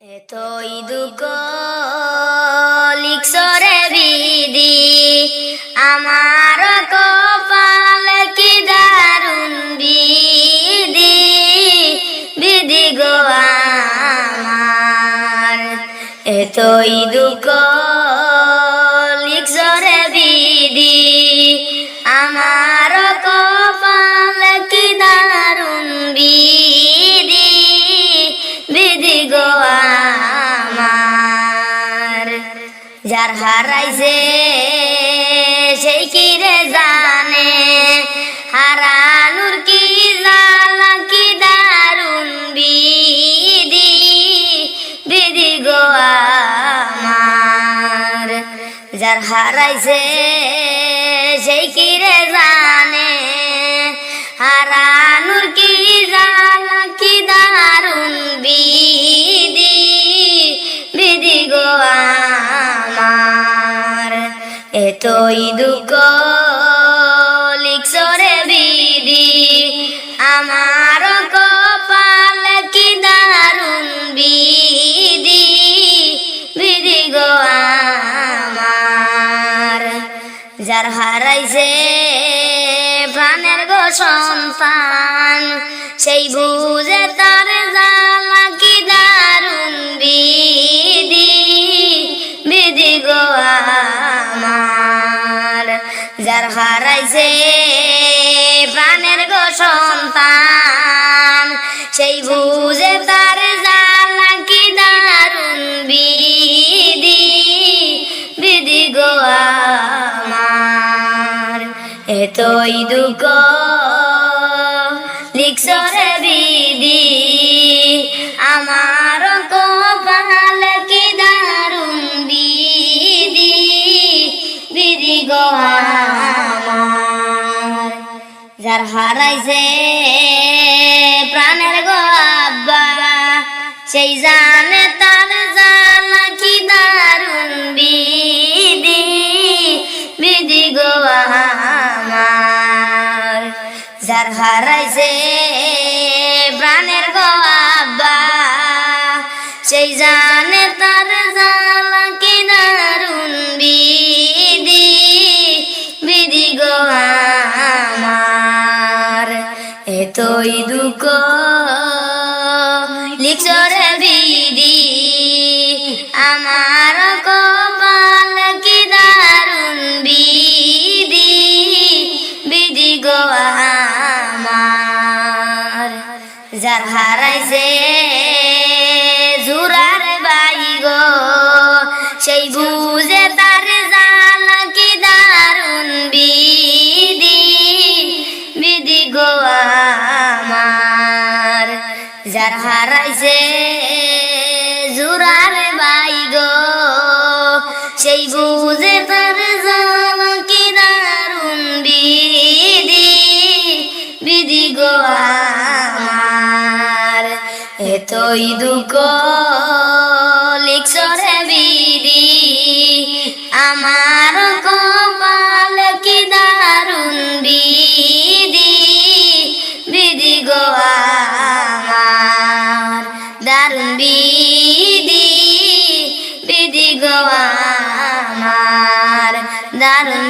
এতই দুঃখ লিখসরে বিধি আমার কপাল কি দারুণ বিধি? বিধি গো আমার এতই দুঃখ হারাইছে, সেই কি রে জানে? হারানুর কি জালা কি দারুণ বিধি? বিধি গো আমার, যার হারাইছে, সেই কি রে এতই দুঃখ লিখসরে বিধি। আমার কপাল কি দারুণ বিধি। বিধি গো আমার। যার হারাইছে প্রাণের গো সন্তান, সেই বুঝে তার জালা হারাইছে প্রাণের গো সন্তান, সেই বুঝে তার জালা কি দারুণ বিধি। বিধি গো আমার, এতই দুঃখ লিখসরে বিধি। আমার যার হারাইছে প্রাণের গো আব্বা, সেই জানে তার জালা কি দারুণ বিধি বিধি গো আমার। যার হারাইছে প্রাণের গো আব্বা, সেই জানে তার জালা দুঃখ লিখরে বিধি। আমার কপাল কি দারুণ বিধি। বিধি গো হারাইছে জুরার বাই গো। সেই বুঝে তার জালা কি দারুণ বিধি বিধি গো আমার। এতই দুঃখ দারুণ